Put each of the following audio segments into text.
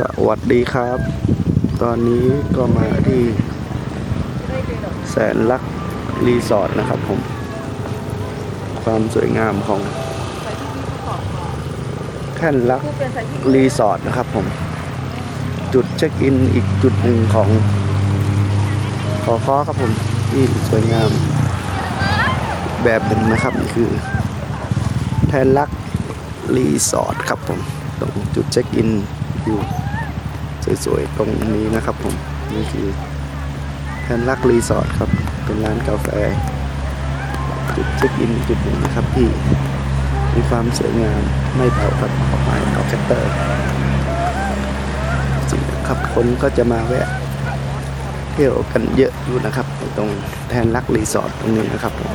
สวัสดีครับ ตอนนี้ก็มาที่แสนลักรีสอร์ทนะครับผม ความสวยงามของแท่นลักรีสอร์ทนะครับผม จุดเช็คอินอีกจุดหนึ่งของขอคอครับผมที่สวยงาม แบบหนึ่งนะครับนี่คือ แทนลักรีสอร์ทครับผมตรงจุดเช็คอินอยู่ สวยๆ ตรงนี้นะครับผม นี่คือแทนลักรีสอร์ทครับ เป็นร้านกาแฟ จุดเช็คอินจุดหนึ่งนะครับที่มีความสวยงามไม่เบาครับออกมาออกแคตเตอร์จริงครับคนก็จะมาแวะเที่ยวกันเยอะอยู่นะครับ ตรงแทนลักรีสอร์ทตรงนี้นะครับผม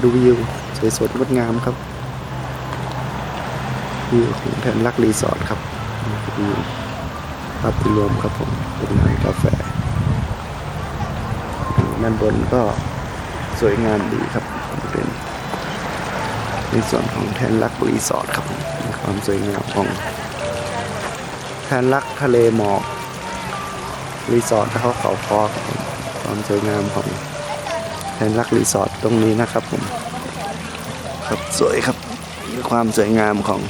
ดูวิวสวยสดงดงามครับวิวของแทนลักรีสอร์ทครับนี่คือวิว ภาพรวมครับผมเป็นร้านกาแฟด้านบนก็สวยงามดีครับเป็นในส่วนของแทนลักรีสอร์ทครับผมความสวยงามของแทนลักทะเลหมอกรีสอร์ทเขาเขาคอครับผมความสวยงามของแทนลักรีสอร์ทตรงนี้นะครับผมครับสวยครับความสวยงามของ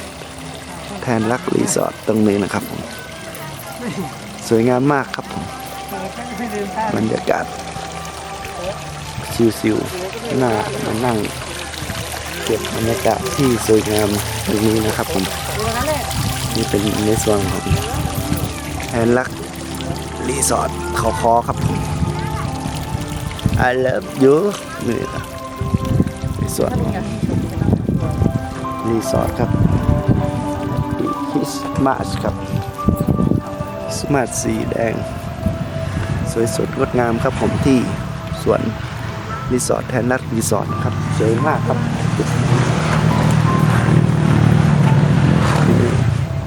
แทนลักรีสอร์ทตรงนี้นะครับผม สวยงามมากครับผมบรรยากาศชิวๆหน่ามานั่งเก็บบรรยากาศที่สวยงามตรงนี้นะครับผมนี่เป็นในส่วนของแทนลักรีสอร์ทเขาคอครับผม I love you นี่นะในส่วนรีสอร์ทครับคริสต์มาสครับคริ สต์มาสสีแดง สวยสดงดงามครับผมที่สวนรีสอร์ทแทนนัดรีสอร์ทครับ สวยมากครับ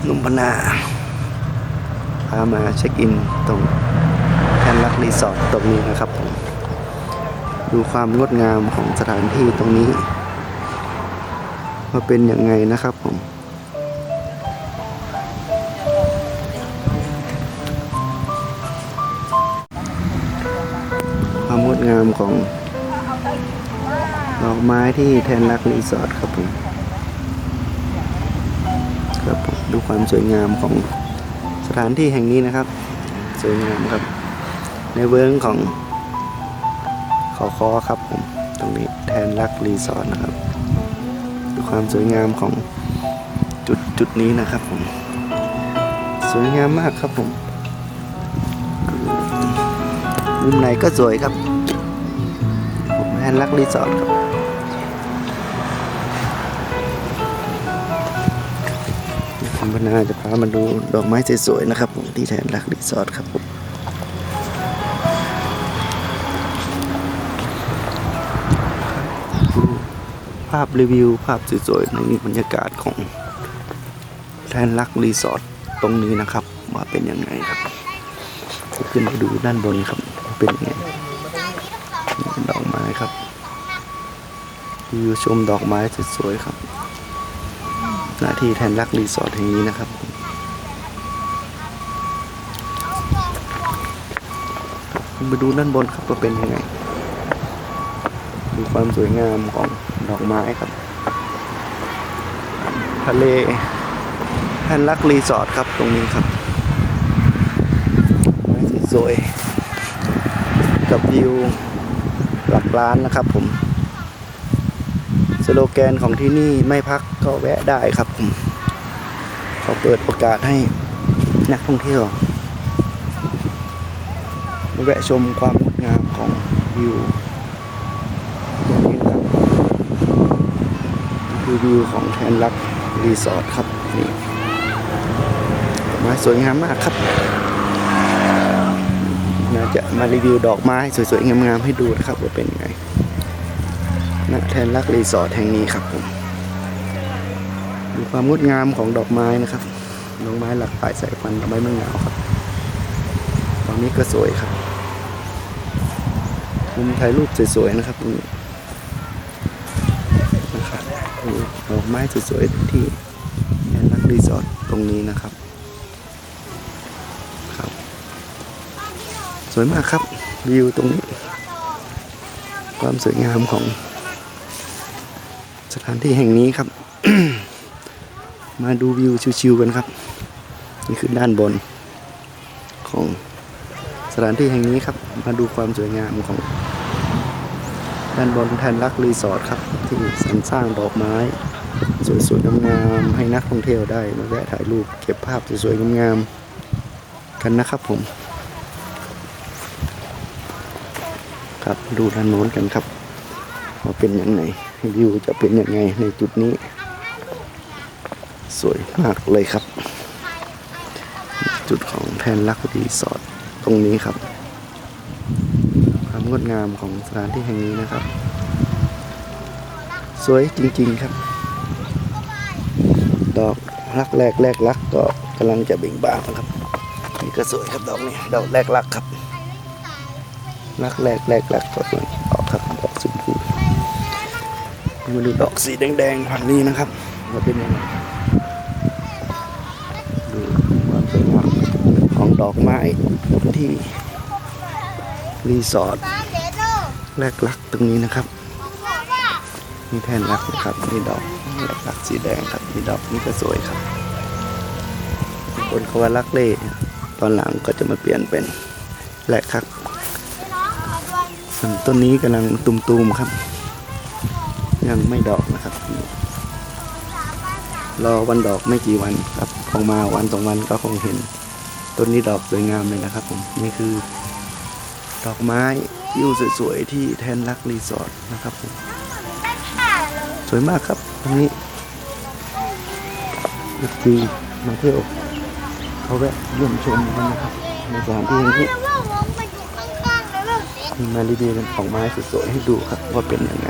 นุ่มพนา พามาเช็คอินตรงแทนรักรีสอร์ทตรงนี้นะครับผมดูความงดงามของสถานที่ตรงนี้ว่าเป็นยังไงนะครับผม งามของดอกไม้ที่แทนรักรีสอร์ทครับผมครับผมดูความสวยงามของสถานที่แห่งนี้นะครับ สวยงามครับ ในเวิร์งของขอคอครับผมตรงนี้แทนรักรีสอร์ทนะครับ ดูความสวยงามของจุดจุดนี้นะครับผมสวยงามมากครับผมมุมไหนก็สวยครับ ผมแทนรักรีสอร์ทครับคุณพนาจะพามาดูดอกไม้สวยๆนะครับผมที่แทนรักรีสอร์ทครับผมภาพรีวิวภาพสวยๆในบรรยากาศของแทนลักรีสอร์ทตรงนี้นะครับ ว่าเป็นยังไงครับ ขึ้นไปดูด้านบนครับ เป็นยังไง นี่ดอกไม้ครับวิวชมดอกไม้สวยๆครับ หน้าที่แทนลักรีสอร์ทแห่งนี้นะครับไปดูด้านบนครับว่าเป็นยังไง ดูความสวยงามของดอกไม้ครับ ทะเลแฮนลักรีสอร์ทครับตรงนี้ครับไม้สวยๆกับวิว หลักล้านนะครับผม สโลแกนของที่นี่ไม่พักก็แวะได้ครับผมเขาเปิดโอกาสให้นักท่องเที่ยวแวะชมความงดงามของวิวตรงนี้นะครับคือวิวของแทนรักรีสอร์ทครับนี่ไม้สวยงามมากครับ น่าจะมารีวิวดอกไม้สวยๆ งามๆ ให้ดูนะครับว่าเป็นยังไงณแทนรักรีสอร์ทแห่งนี้ครับผมดูความงดงามของดอกไม้นะครับ ดอกไม้หลากหลายสายพันธุ์ดอกไม้เมืองหนาวครับตอนนี้ก็สวยครับมุมถ่ายรูปสวยๆนะครับตรงนี้นะครับดอกไม้สวยๆที่แอนนักรีสอร์ทตรงนี้นะครับ วยมากครับวิวตรงนี้ ความสวยงามของ สถานที่แห่งนี้ครับ มาดูวิวชิวๆกันครับ นี่คือด้านบนของสถานที่แห่งนี้ครับ มาดูความสวยงามของด้านบนแทนรักรีสอร์ทครับ ที่สรรสร้างดอกไม้สวยๆงามๆให้นักท่องเที่ยวได้มาแวะถ่ายรูปเก็บภาพสวยๆงามๆกันนะครับผม ครับ ดูด้านโน้นกันครับว่าเป็นยังไงวิวจะเป็นยังไงในจุดนี้ สวยมากเลยครับ จุดของแทนลักรีสอร์ทตรงนี้ครับ ความงดงามของสถานที่แห่งนี้นะครับ สวยจริงๆครับ ดอกรักแรกแรกรักก็กำลังจะเบ่งบานครับ นี่ก็สวยครับดอกนี้ดอกแรกรักครับ รักแรกแรกรักก็เป็นดอกครับดอกชมพูมาดูดอกสีแดงๆฝั่งนี้นะครับว่าเป็นยังไงดูความสวยงามของดอกไม้ที่รีสอร์ทแรกรักตรงนี้นะครับนี่แท่นรักนะครับนี่ดอกแรกรักสีแดงครับนี่ดอกนี่ก็สวยครับคนเขาว่ารักเล่ตอนหลังก็จะมาเปลี่ยนเป็นแรกครับ ส่วนต้นนี้กำลังตุมๆครับ ยังไม่ดอกนะครับ รอวันดอกไม่กี่วันครับคงมาวันสองวันก็คงเห็น ต้นนี้ดอกสวยงามเลยนะครับผมนี่คือ ดอกไม้ยิวสวยๆที่แทนรักรีสอร์ทนะครับผมสวยมากครับตรงนี้ลูกจีมาเที่ยวเขาแวะเยี่ยมชมกันนะครับในสถานที่นี้ มีมาดีๆเป็นของไม้สวยๆให้ดูครับว่าเป็นยังไง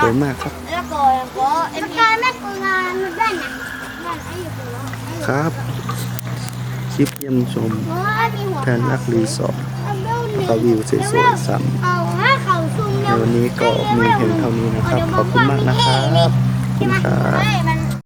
สวยมากครับครับคลิปเยี่ยมชมแทนรักรีสอร์ทแล้วก็วิวสวยๆซ้ำในวันนี้ก็มีเพียงเท่านี้นะครับ ขอบคุณมากนะครับขอบคุณครับมัน